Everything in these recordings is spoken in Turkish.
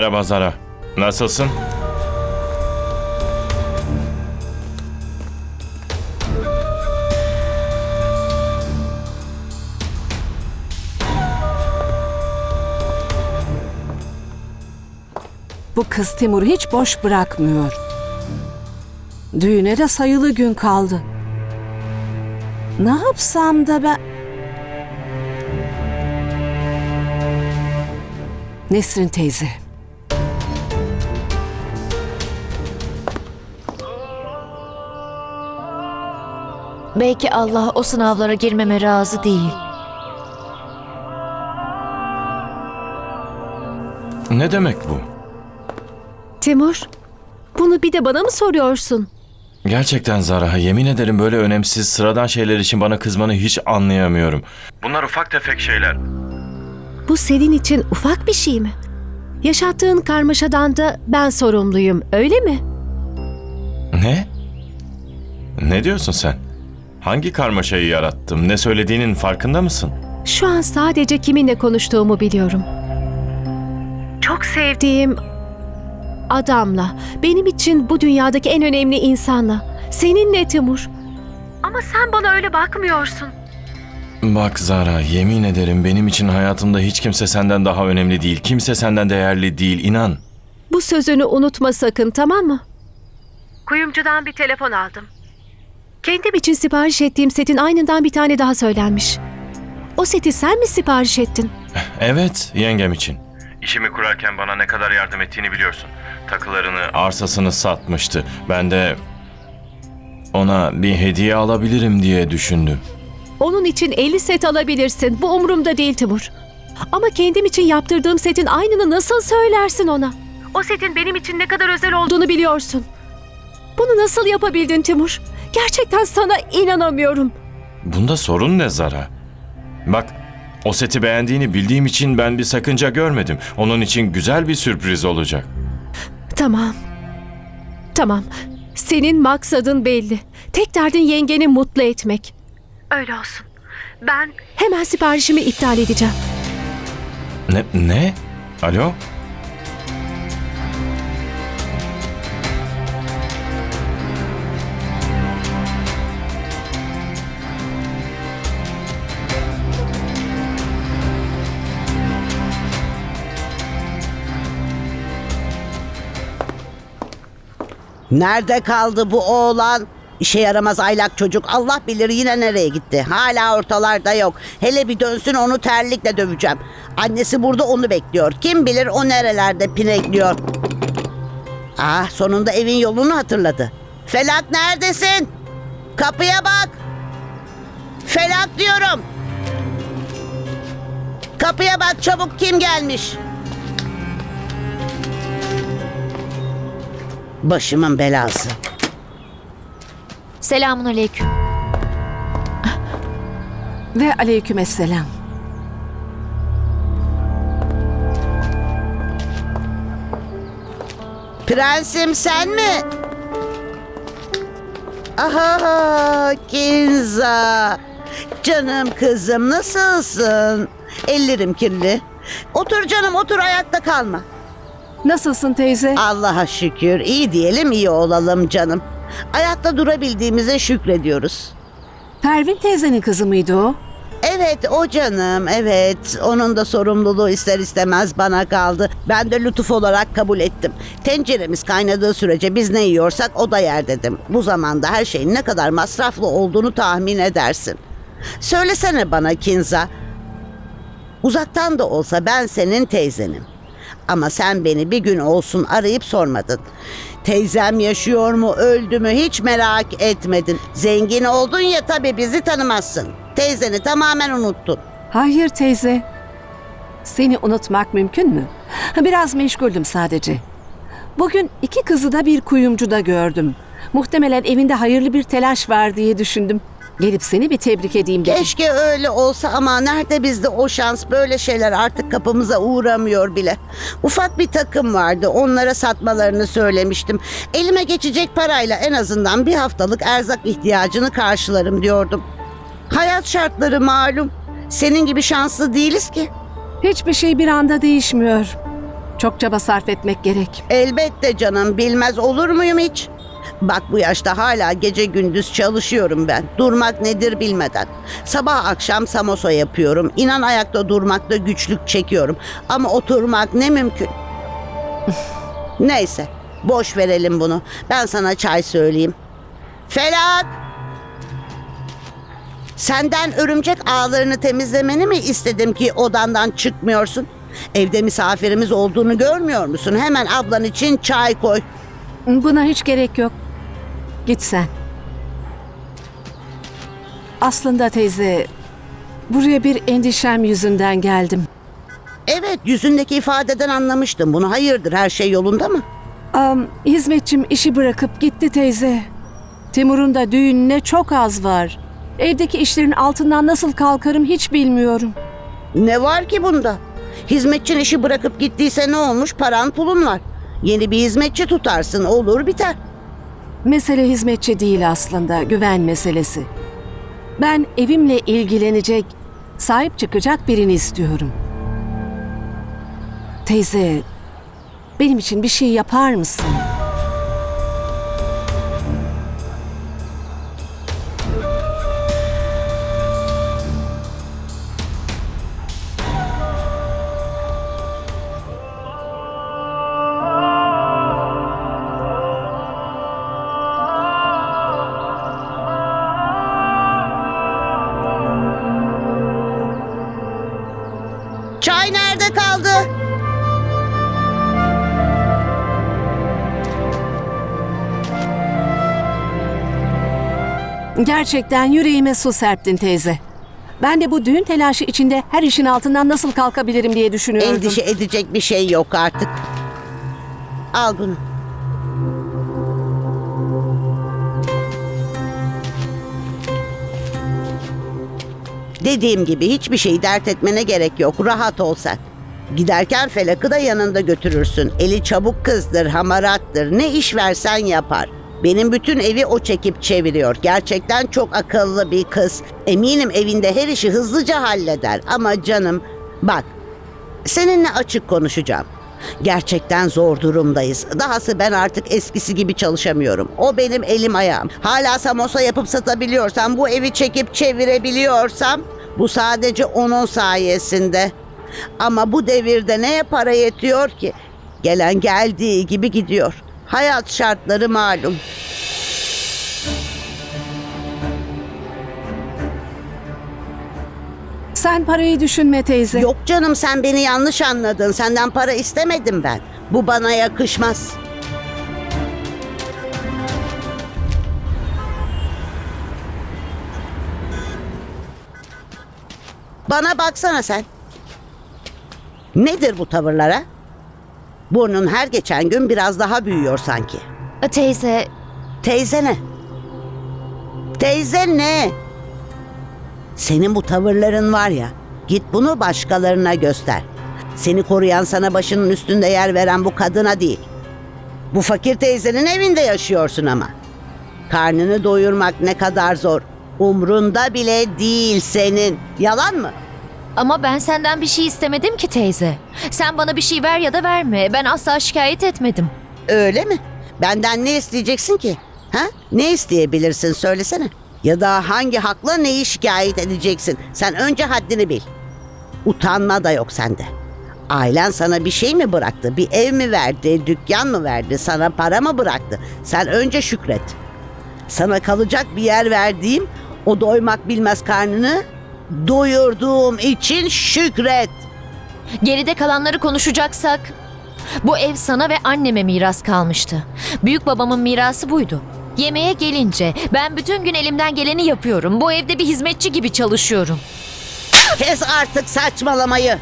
Merhaba Zara. Nasılsın? Bu kız Timur'u hiç boş bırakmıyor. Düğüne de sayılı gün kaldı. Ne yapsam da ben... Nesrin teyze. Belki Allah o sınavlara girmeme razı değil. Ne demek bu? Timur, bunu bir de bana mı soruyorsun? Gerçekten Zara, yemin ederim böyle önemsiz, sıradan şeyler için bana kızmanı hiç anlayamıyorum. Bunlar ufak tefek şeyler. Bu senin için ufak bir şey mi? Yaşattığın karmaşadan da ben sorumluyum, öyle mi? Ne? Ne diyorsun sen? Hangi karmaşayı yarattım? Ne söylediğinin farkında mısın? Şu an sadece kiminle konuştuğumu biliyorum. Çok sevdiğim adamla, benim için bu dünyadaki en önemli insanla. Seninle Timur. Ama sen bana öyle bakmıyorsun. Bak Zara, yemin ederim benim için hayatımda hiç kimse senden daha önemli değil. Kimse senden değerli değil, inan. Bu sözünü unutma sakın tamam mı? Kuyumcudan bir telefon aldım. Kendim için sipariş ettiğim setin aynından bir tane daha söylenmiş. O seti sen mi sipariş ettin? Evet, yengem için. İşimi kurarken bana ne kadar yardım ettiğini biliyorsun. Takılarını, arsasını satmıştı. Ben de ona bir hediye alabilirim diye düşündüm. Onun için 50 set alabilirsin. Bu umurumda değil Timur. Ama kendim için yaptırdığım setin aynını nasıl söylersin ona? O setin benim için ne kadar özel olduğunu biliyorsun. Bunu nasıl yapabildin Timur? Gerçekten sana inanamıyorum. Bunda sorun ne Zara? Bak, o seti beğendiğini bildiğim için ben bir sakınca görmedim. Onun için güzel bir sürpriz olacak. Tamam. Tamam. Senin maksadın belli. Tek derdin yengeni mutlu etmek. Öyle olsun. Ben hemen siparişimi iptal edeceğim. Ne? Ne? Alo? Nerede kaldı bu oğlan? İşe yaramaz aylak çocuk. Allah bilir yine nereye gitti. Hala ortalarda yok. Hele bir dönsün onu terlikle döveceğim. Annesi burada onu bekliyor. Kim bilir o nerelerde pinekliyor. Ah sonunda evin yolunu hatırladı. Felak neredesin? Kapıya bak. Felak diyorum. Kapıya bak çabuk kim gelmiş? Başımın belası. Selamun aleyküm. Ve aleykümselam. Prensim sen mi? Aha Kinza. Canım kızım nasılsın? Ellerim kirli. Otur canım otur ayakta kalma. Nasılsın teyze? Allah'a şükür iyi diyelim iyi olalım canım. Ayakta durabildiğimize şükrediyoruz. Pervin teyzenin kızı mıydı o? Evet o canım evet onun da sorumluluğu ister istemez bana kaldı. Ben de lütuf olarak kabul ettim. Tenceremiz kaynadığı sürece biz ne yiyorsak o da yer dedim. Bu zamanda her şeyin ne kadar masraflı olduğunu tahmin edersin. Söylesene bana Kinza. Uzaktan da olsa ben senin teyzenim. Ama sen beni bir gün olsun arayıp sormadın. Teyzem yaşıyor mu, öldü mü hiç merak etmedin. Zengin oldun ya tabii bizi tanımazsın. Teyzeni tamamen unuttun. Hayır teyze. Seni unutmak mümkün mü? Biraz meşguldüm sadece. Bugün iki kızı da bir kuyumcuda gördüm. Muhtemelen evinde hayırlı bir telaş var diye düşündüm. Gelip seni bir tebrik edeyim dedim. Keşke öyle olsa ama nerede bizde o şans böyle şeyler artık kapımıza uğramıyor bile. Ufak bir takım vardı onlara satmalarını söylemiştim. Elime geçecek parayla en azından bir haftalık erzak ihtiyacını karşılarım diyordum. Hayat şartları malum. Senin gibi şanslı değiliz ki. Hiçbir şey bir anda değişmiyor. Çok çaba sarf etmek gerek. Elbette canım bilmez olur muyum hiç? Bak bu yaşta hala gece gündüz çalışıyorum ben. Durmak nedir bilmeden. Sabah akşam samosa yapıyorum. İnan ayakta durmakta güçlük çekiyorum. Ama oturmak ne mümkün. Neyse boş verelim bunu. Ben sana çay söyleyeyim. Felak! Senden örümcek ağlarını temizlemeni mi istedim ki odandan çıkmıyorsun? Evde misafirimiz olduğunu görmüyor musun? Hemen ablan için çay koy. Buna hiç gerek yok. Git sen. Aslında teyze, buraya bir endişem yüzünden geldim. Evet, yüzündeki ifadeden anlamıştım bunu. Hayırdır, her şey yolunda mı? Am, hizmetçim işi bırakıp gitti teyze. Timur'un da düğününe çok az var. Evdeki işlerin altından nasıl kalkarım hiç bilmiyorum. Ne var ki bunda? Hizmetçin işi bırakıp gittiyse ne olmuş? Paran pulun var. Yeni bir hizmetçi tutarsın, olur biter. Mesele hizmetçi değil aslında, güven meselesi. Ben evimle ilgilenecek, sahip çıkacak birini istiyorum. Teyze, benim için bir şey yapar mısın? Çay nerede kaldı? Gerçekten yüreğime su serptin teyze. Ben de bu düğün telaşı içinde her işin altından nasıl kalkabilirim diye düşünüyordum. Endişe edecek bir şey yok artık. Al bunu. Dediğim gibi hiçbir şeyi dert etmene gerek yok. Rahat ol sen. Giderken Felak'ı da yanında götürürsün. Eli çabuk kızdır, hamarattır. Ne iş versen yapar. Benim bütün evi o çekip çeviriyor. Gerçekten çok akıllı bir kız. Eminim evinde her işi hızlıca halleder. Ama canım bak Seninle açık konuşacağım. Gerçekten zor durumdayız. Dahası ben artık eskisi gibi çalışamıyorum. O benim elim ayağım. Hala samosa yapıp satabiliyorsam, bu evi çekip çevirebiliyorsam bu sadece onun sayesinde. Ama bu devirde neye para yetiyor ki? Gelen geldiği gibi gidiyor. Hayat şartları malum. Sen parayı düşünme teyze. Yok canım sen beni yanlış anladın. Senden para istemedim ben. Bu bana yakışmaz. Bana baksana sen. Nedir bu tavırlara? Burnun her geçen gün biraz daha büyüyor sanki. Teyze, Teyze ne? Teyze ne? Senin bu tavırların var ya, git bunu başkalarına göster. Seni koruyan sana başının üstünde yer veren bu kadına değil. Bu fakir teyzenin evinde yaşıyorsun ama. Karnını doyurmak ne kadar zor. Umrunda bile değil senin. Yalan mı? ama ben senden bir şey istemedim ki teyze. Sen bana bir şey ver ya da verme. Ben asla şikayet etmedim. Öyle mi? Benden ne isteyeceksin ki? Ha? Ne isteyebilirsin söylesene. Ya da hangi hakla neyi şikayet edeceksin? Sen önce haddini bil. Utanma da yok sende. Ailen sana bir şey mi bıraktı? Bir ev mi verdi? Dükkan mı verdi? Sana para mı bıraktı? Sen önce şükret. Sana kalacak bir yer verdiğim, o doymak bilmez karnını doyurduğum için şükret. Geride kalanları konuşacaksak bu ev sana ve anneme miras kalmıştı. Büyük babamın mirası buydu. Yemeğe gelince ben bütün gün elimden geleni yapıyorum. Bu evde bir hizmetçi gibi çalışıyorum. Kes artık saçmalamayı.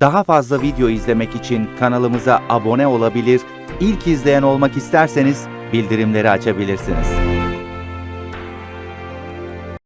Daha fazla video izlemek için kanalımıza abone olabilir, ilk izleyen olmak isterseniz bildirimleri açabilirsiniz.